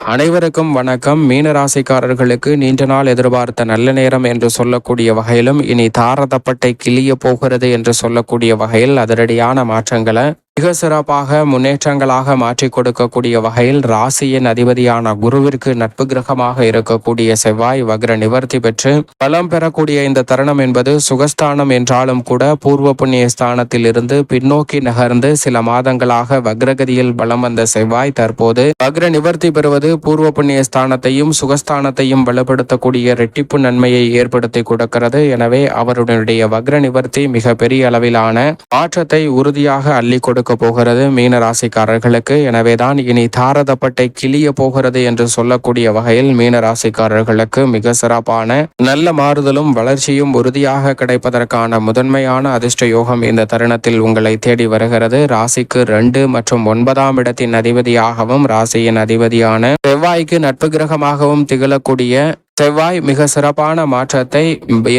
அனைவருக்கும் வணக்கம். மீனராசிக்காரர்களுக்கு நீண்ட நாள் எதிர்பார்த்த நல்ல நேரம் என்று சொல்லக்கூடிய வகையிலும் இனி தாரதப்பட்டை கிளிய போகிறது என்று சொல்லக்கூடிய வகையில் அதிரடியான மாற்றங்களை மிக சிறப்பாக முன்னேற்றங்களாக மாற்றிக் கொடுக்கக்கூடிய வகையில் ராசியின் அதிபதியான குருவிற்கு நட்பு கிரகமாக இருக்கக்கூடிய செவ்வாய் வக்ர நிவர்த்தி பெற்று பலம் பெறக்கூடிய இந்த தருணம் என்பது சுகஸ்தானம் என்றாலும் கூட பூர்வ புண்ணிய ஸ்தானத்தில் இருந்து பின்னோக்கி நகர்ந்து சில மாதங்களாக வக்ரகதியில் பலம் வந்த செவ்வாய் தற்போது வக்ர நிவர்த்தி பெறுவது பூர்வ புண்ணிய ஸ்தானத்தையும் சுகஸ்தானத்தையும் வலுப்படுத்தக்கூடிய ரெட்டிப்பு நன்மையை ஏற்படுத்தி கொடுக்கிறது. எனவே அவருடைய வக்ர நிவர்த்தி மிக பெரிய அளவிலான மாற்றத்தை உறுதியாக அள்ளி கொடுக்க போகிறது மீன ராசிக்காரர்களுக்கு. எனவே தான் இனி தாரதப்பட்டை கிளிய போகிறது என்று சொல்லக்கூடிய வகையில் மீன ராசிக்காரர்களுக்கு மிக சிறப்பான நல்ல மாறுதலும் வளர்ச்சியும் உறுதியாக கிடைப்பதற்கான முதன்மையான அதிர்ஷ்ட யோகம் இந்த தருணத்தில் உங்களை தேடி வருகிறது. ராசிக்கு ரெண்டு மற்றும் ஒன்பதாம் இடத்தின் அதிபதியாகவும் ராசியின் அதிபதியான செவ்வாய்க்கு நட்பு கிரகமாகவும் திகழக்கூடிய செவ்வாய் மிக சிறப்பான மாற்றத்தை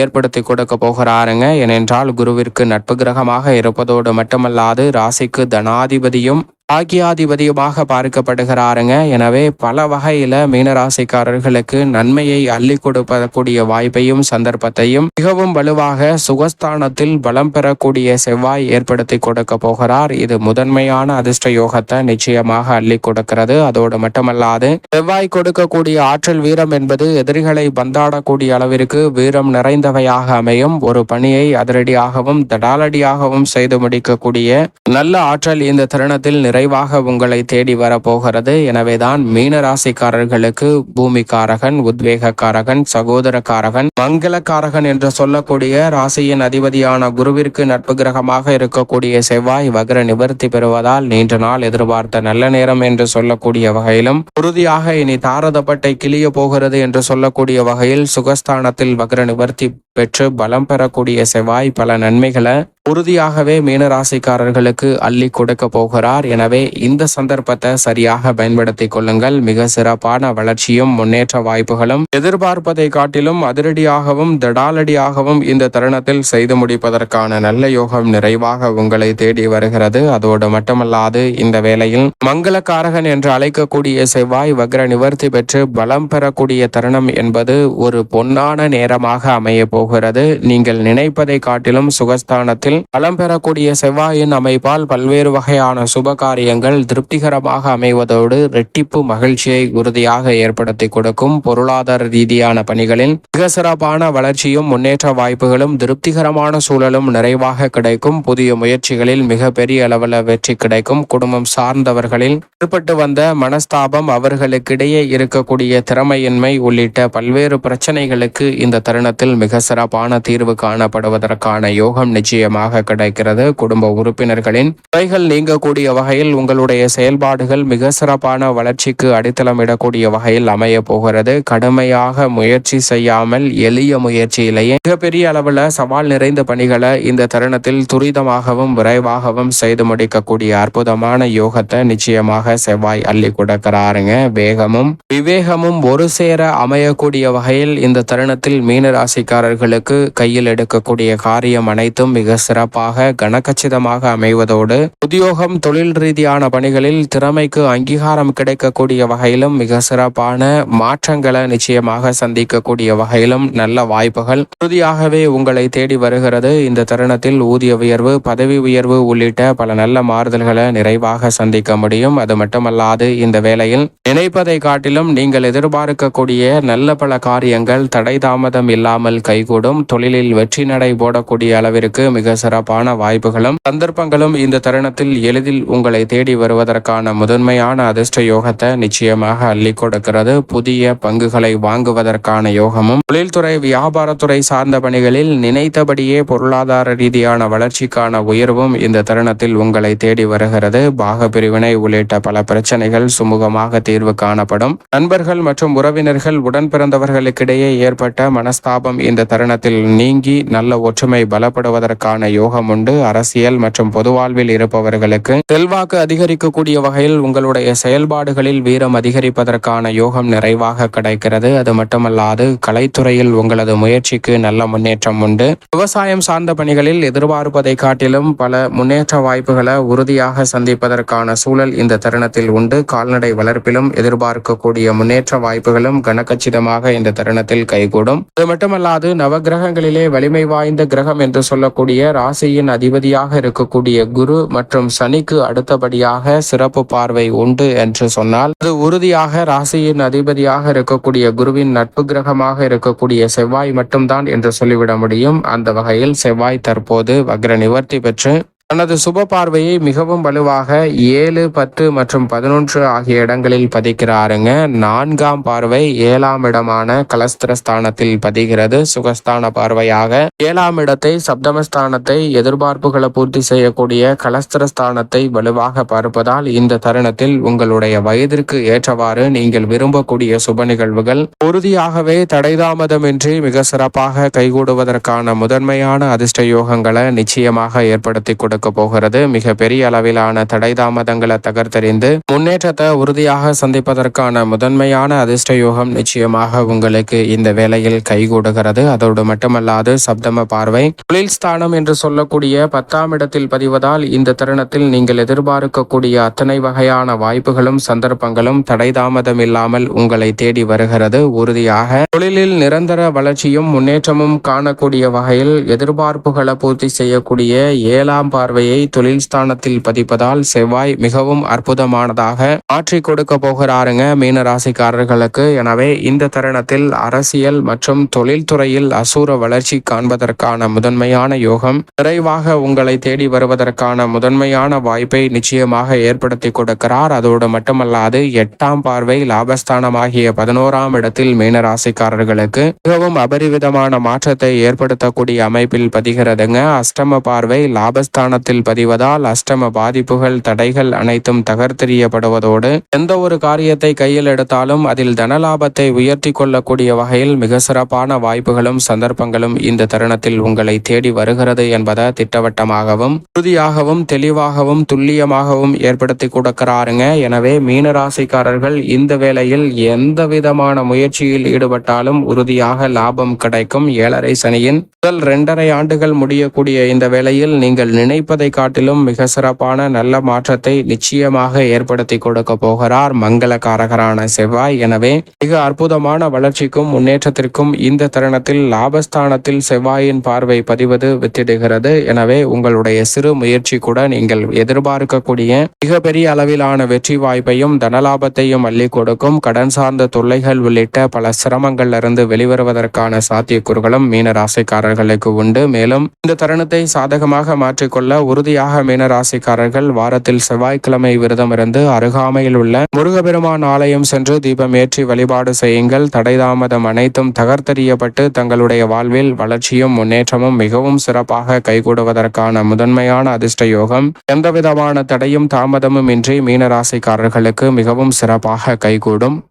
ஏற்படுத்தி கொடுக்க போகிறாருங்க. ஏனென்றால் குருவிற்கு நட்பு கிரகமாக இருப்பதோடு மட்டுமல்லாது ராசிக்கு தனாதிபதியும் பாக்கியாதிபதியுமாக பார்க்கப்படுகிறாருங்க. எனவே பல வகையில மீனராசிக்காரர்களுக்கு நன்மையை அள்ளி கொடுக்கக்கூடிய வாய்ப்பையும் சந்தர்ப்பத்தையும் மிகவும் வலுவாக சுகஸ்தானத்தில் பலம் பெறக்கூடிய செவ்வாய் ஏற்படுத்தி கொடுக்க போகிறார். இது முதன்மையான அதிர்ஷ்ட யோகத்தை நிச்சயமாக அள்ளி கொடுக்கிறது. அதோடு மட்டுமல்லாது செவ்வாய் கொடுக்கக்கூடிய ஆற்றல் வீரம் என்பது எதிரிகளை பந்தாடக்கூடிய அளவிற்கு வீரம் நிறைந்தவையாக அமையும். ஒரு பணியை அதிரடியாகவும் தடாலடியாகவும் செய்து முடிக்கக்கூடிய நல்ல ஆற்றல் இந்த தருணத்தில் நிறை விரைவாக உங்களை தேடி வரப்போகிறது. எனவேதான் மீன ராசிக்காரர்களுக்கு பூமிக்காரகன் உத்வேகக்காரகன் சகோதரக்காரகன் மங்களக்காரகன் என்று சொல்லக்கூடிய ராசியின் அதிபதியான குருவிற்கு நட்பு கிரகமாக இருக்கக்கூடிய செவ்வாய் வக்ர நிவர்த்தி பெறுவதால் நீண்ட நாள் எதிர்பார்த்த நல்ல நேரம் என்று சொல்லக்கூடிய வகையிலும் உறுதியாக இனி தாரதப்பட்டை கிளிய போகிறது என்று சொல்லக்கூடிய வகையில் சுகஸ்தானத்தில் வக்ர நிவர்த்தி பெற்று பலம் பெறக்கூடிய செவ்வாய் பல நன்மைகளை உறுதியாகவே மீனராசிக்காரர்களுக்கு அள்ளி கொடுக்க போகிறார். எனவே இந்த சந்தர்ப்பத்தை சரியாக பயன்படுத்தி கொள்ளுங்கள். மிக சிறப்பான வளர்ச்சியும் முன்னேற்ற வாய்ப்புகளும் எதிர்பார்ப்பதை காட்டிலும் அதிரடியாகவும் திடாலடியாகவும் இந்த தருணத்தில் செய்து முடிப்பதற்கான நல்ல யோகம் நிறைவாக உங்களை தேடி வருகிறது. அதோடு மட்டுமல்லாது இந்த வேளையில் மங்களக்காரகன் என்று அழைக்கக்கூடிய செவ்வாய் வக்ர நிவர்த்தி பெற்று பலம் பெறக்கூடிய தருணம் என்பது ஒரு பொன்னான நேரமாக அமைய போகிறது. நீங்கள் நினைப்பதை காட்டிலும் சுகஸ்தானத்தில் பலம் பெறக்கூடிய செவ்வாயின் அமைப்பால் பல்வேறு வகையான சுப காரியங்கள் திருப்திகரமாக அமைவதோடு ரெட்டிப்பு மகிழ்ச்சியை உறுதியாக ஏற்படுத்தி கொடுக்கும் பொருளாதார ரீதியான பணிகளில் மிக சிறப்பான வளர்ச்சியும் முன்னேற்ற வாய்ப்புகளும் திருப்திகரமான சூழலும் நிறைவாக கிடைக்கும். புதிய முயற்சிகளில் மிக பெரிய அளவில் வெற்றி கிடைக்கும். குடும்பம் சார்ந்தவர்களில் ஏற்பட்டு வந்த மனஸ்தாபம் அவர்களுக்கிடையே இருக்கக்கூடிய திறமையின்மை உள்ளிட்ட பல்வேறு பிரச்சனைகளுக்கு இந்த தருணத்தில் மிக சிறப்பான தீர்வு காணப்படுவதற்கான யோகம் நிச்சயமாக கிடைக்கிறது. குடும்ப உறுப்பினர்களின் குறைகள் நீங்கக்கூடிய வகையில் உங்களுடைய செயல்பாடுகள் மிக சிறப்பான வளர்ச்சிக்கு அடித்தளமிடக்கூடிய வகையில் அமைய போகிறது. கடுமையாக முயற்சி செய்யாமல் எளிய முயற்சியிலேயே மிகப்பெரிய அளவில் சவால் நிறைந்த பணிகளை இந்த தருணத்தில் துரிதமாகவும் விரைவாகவும் செய்து முடிக்கக்கூடிய அற்புதமான யோகத்தை நிச்சயமாக செவ்வாய் அள்ளி கொடுக்கிறாருங்க. வேகமும் விவேகமும் ஒரு சேர அமையக்கூடிய வகையில் இந்த தருணத்தில் மீனராசிக்காரர்களுக்கு கையில் எடுக்கக்கூடிய காரியம் அனைத்தும் மிக சிறப்பாக கனகச்சிதமாக அமைவதோடு உத்தியோகம் தொழில் ரீதியான பணிகளில் திறமைக்கு அங்கீகாரம் கிடைக்கக்கூடிய வகையிலும் மிக சிறப்பான மாற்றங்களை நிச்சயமாக சந்திக்கக்கூடிய வகையிலும் நல்ல வாய்ப்புகள். உறுதியாகவே உங்களை தேடி வருகிறது. இந்த தருணத்தில் ஊதிய உயர்வு பதவி உயர்வு உள்ளிட்ட பல நல்ல மாறுதல்களை நிறைவாக சந்திக்க முடியும். அது மட்டுமல்லாது இந்த வேளையில் நினைப்பதை காட்டிலும் நீங்கள் எதிர்பார்க்கக்கூடிய நல்ல பல காரியங்கள் தடை தாமதம் இல்லாமல் கைகூடும். தொழிலில் வெற்றி நடை போடக்கூடிய அளவிற்கு மிக சிறப்பான வாய்ப்புகளும் சந்தர்ப்பங்களும் இந்த தருணத்தில் எளிதில் உங்களை தேடி வருவதற்கான முதன்மையான அதிர்ஷ்ட யோகத்தை நிச்சயமாக அள்ளி கொடுக்கிறது. புதிய பங்குகளை வாங்குவதற்கான யோகமும் தொழில்துறை வியாபாரத்துறை சார்ந்த பணிகளில் நினைத்தபடியே பொருளாதார ரீதியான வளர்ச்சிக்கான உயர்வும் இந்த தருணத்தில் உங்களை தேடி வருகிறது. பாக பிரிவினை உள்ளிட்ட பல பிரச்சனைகள் சுமூகமாக தீர்வு காணப்படும். நண்பர்கள் மற்றும் உறவினர்கள் உடன் பிறந்தவர்களுக்கிடையே ஏற்பட்ட மனஸ்தாபம் இந்த தருணத்தில் நீங்கி நல்ல ஒற்றுமை பலப்படுவதற்கான யோகம் உண்டு. அரசியல் மற்றும் பொது வாழ்வில் இருப்பவர்களுக்கு செல்வாக்கு அதிகரிக்கக்கூடிய வகையில் உங்களுடைய செயல்பாடுகளில் வீரம் அதிகரிப்பதற்கான யோகம் நிறைவாக கிடைக்கிறது. அது மட்டுமல்லாது கலைத்துறையில் உங்களது முயற்சிக்கு நல்ல முன்னேற்றம் உண்டு. விவசாயம் சார்ந்த பணிகளில் எதிர்பார்ப்பதை காட்டிலும் பல முன்னேற்ற வாய்ப்புகளை உறுதியாக சந்திப்பதற்கான சூழல் இந்த தருணத்தில் உண்டு. கால்நடை வளர்ப்பிலும் எதிர்பார்க்கக்கூடிய முன்னேற்ற வாய்ப்புகளும் கனக்கச்சிதமாக இந்த தருணத்தில் கைகூடும். அது மட்டுமல்லாது நவகிரகங்களிலே வலிமை வாய்ந்த கிரகம் என்று சொல்லக்கூடிய ராசியின் அதிபதியாக இருக்கக்கூடிய குரு மற்றும் சனிக்கு அடுத்தபடியாக சிறப்பு பார்வை உண்டு என்று சொன்னால் அது உறுதியாக ராசியின் அதிபதியாக இருக்கக்கூடிய குருவின் நட்பு கிரகமாக இருக்கக்கூடிய செவ்வாய் மட்டும்தான் என்று சொல்லிவிட முடியும். அந்த வகையில் செவ்வாய் தற்போது வக்ர நிவர்த்தி பெற்று தனது சுப பார்வையை மிகவும் வலுவாக ஏழு பத்து மற்றும் பதினொன்று ஆகிய இடங்களில் பதிக்கிறாருங்க. நான்காம் பார்வை ஏழாம் இடமான கலஸ்திரஸ்தானத்தில் பதிகிறது. சுகஸ்தான பார்வையாக ஏழாம் இடத்தை சப்தமஸ்தானத்தை எதிர்பார்ப்புகளை பூர்த்தி செய்யக்கூடிய கலஸ்திரஸ்தானத்தை வலுவாக பார்ப்பதால் இந்த தருணத்தில் உங்களுடைய வயதிற்கு ஏற்றவாறு நீங்கள் விரும்பக்கூடிய சுப நிகழ்வுகள் உறுதியாகவே தடைதாமதமின்றி மிக சிறப்பாக கைகூடுவதற்கான முதன்மையான அதிர்ஷ்ட யோகங்களை நிச்சயமாக ஏற்படுத்தி கொடுக்க போகிறது. மிக பெரிய அளவிலான தடை தாமதங்களை தகர்த்தெறிந்து முன்னேற்றத்தை உறுதியாக சந்திப்பதற்கான முதன்மையான அதிர்ஷ்ட யோகம் நிச்சயமாக உங்களுக்கு இந்த வேலையில் கைகூடுகிறது. அதோடு மட்டுமல்லாது சப்தம பார்வை. தொழில் ஸ்தானம் என்று சொல்லக்கூடிய பத்தாம் இடத்தில் பதிவதால் இந்த தருணத்தில் நீங்கள் எதிர்பார்க்கக்கூடிய அத்தனை வகையான வாய்ப்புகளும் சந்தர்ப்பங்களும் தடை தாமதம் இல்லாமல் உங்களை தேடி வருகிறது. உறுதியாக தொழிலில் நிரந்தர வளர்ச்சியும் முன்னேற்றமும் காணக்கூடிய வகையில் எதிர்பார்ப்புகளை பூர்த்தி செய்யக்கூடிய ஏழாம் பார்வையை தொழில் ஸ்தானத்தில் பதிப்பதால் செவ்வாய் மிகவும் அற்புதமானதாக மாற்றி கொடுக்க போகிறாருங்க மீன ராசிக்காரர்களுக்கு எனவே இந்த தருணத்தில் அரசியல் மற்றும் தொழில்துறையில் அசூர வளர்ச்சி காண்பதற்கான முதன்மையான யோகம் விரைவாக உங்களை தேடி வருவதற்கான முதன்மையான வாய்ப்பை நிச்சயமாக ஏற்படுத்தி கொடுக்கிறார். அதோடு மட்டுமல்லாது எட்டாம் பார்வை லாபஸ்தானமாகிய பதினோராம் இடத்தில் மீனராசிக்காரர்களுக்கு மிகவும் அபரிவிதமான மாற்றத்தை ஏற்படுத்தக்கூடிய அமைப்பில் பதிகிறதுங்க. அஷ்டம பார்வை லாபஸ்தான லாபஸ்தானத்தில் பதிவதால் அஷ்டம பாதிப்புகள் தடைகள் அனைத்தும் தகர்த்தெறியப்படுவதோடு எந்த ஒரு காரியத்தை கையில் எடுத்தாலும் அதில் தனலாபத்தை உயர்த்தி கொள்ளக்கூடிய வகையில் மிக சிறப்பான வாய்ப்புகளும் சந்தர்ப்பங்களும் இந்த தருணத்தில் உங்களை தேடி வருகிறது என்பதை திட்டவட்டமாகவும் உறுதியாகவும் தெளிவாகவும் துல்லியமாகவும் ஏற்படுத்தி கொடுக்கிறாருங்க. எனவே மீனராசிக்காரர்கள் இந்த வேளையில் எந்த விதமான முயற்சியில் ஈடுபட்டாலும் உறுதியாக லாபம் கிடைக்கும். ஏழரை சனியின் முதல் இரண்டரை ஆண்டுகள் முடியக்கூடிய இந்த வேளையில் நீங்கள் நினை நினைப்பதை காட்டிலும் மிக சிறப்பான நல்ல மாற்றத்தை நிச்சயமாக ஏற்படுத்தி கொடுக்க போகிறார் மங்களகாரகரான செவ்வாய். எனவே மிக அற்புதமான வளர்ச்சிக்கும் முன்னேற்றத்திற்கும் இந்த தருணத்தில் லாபஸ்தானத்தில் செவ்வாயின் பார்வை பதிவது வித்திடுகிறது. எனவே உங்களுடைய சிறு முயற்சி கூட நீங்கள் எதிர்பார்க்கக்கூடிய மிகப்பெரிய அளவிலான வெற்றி வாய்ப்பையும் தனலாபத்தையும் அள்ளி கொடுக்கும். கடன் சார்ந்த தொல்லைகள் உள்ளிட்ட பல சிரமங்களிலிருந்து வெளிவருவதற்கான சாத்தியக்கூறுகளும் மீன ராசிக்காரர்களுக்கு உண்டு. மேலும் இந்த தருணத்தை சாதகமாக மாற்றிக்கொள்ள உறுதியாக மீன ராசிக்காரர்கள் வாரத்தில் செவ்வாய்க்கிழமை விரதம் இருந்து அருகாமையில் உள்ள முருகபெருமான் ஆலயம் சென்று தீபம் ஏற்றி வழிபாடு செய்யுங்கள். தடைதாமதம் அனைத்தும் தகர்த்தெறியப்பட்டு தங்களுடைய வாழ்வில் வளர்ச்சியும் முன்னேற்றமும் மிகவும் சிறப்பாக கைகூடுவதற்கான முதன்மையான அதிர்ஷ்ட யோகம். எந்தவிதமான தடையும் தாமதமும் இன்றி மீன ராசிக்காரர்களுக்கு மிகவும் சிறப்பாக கைகூடும்.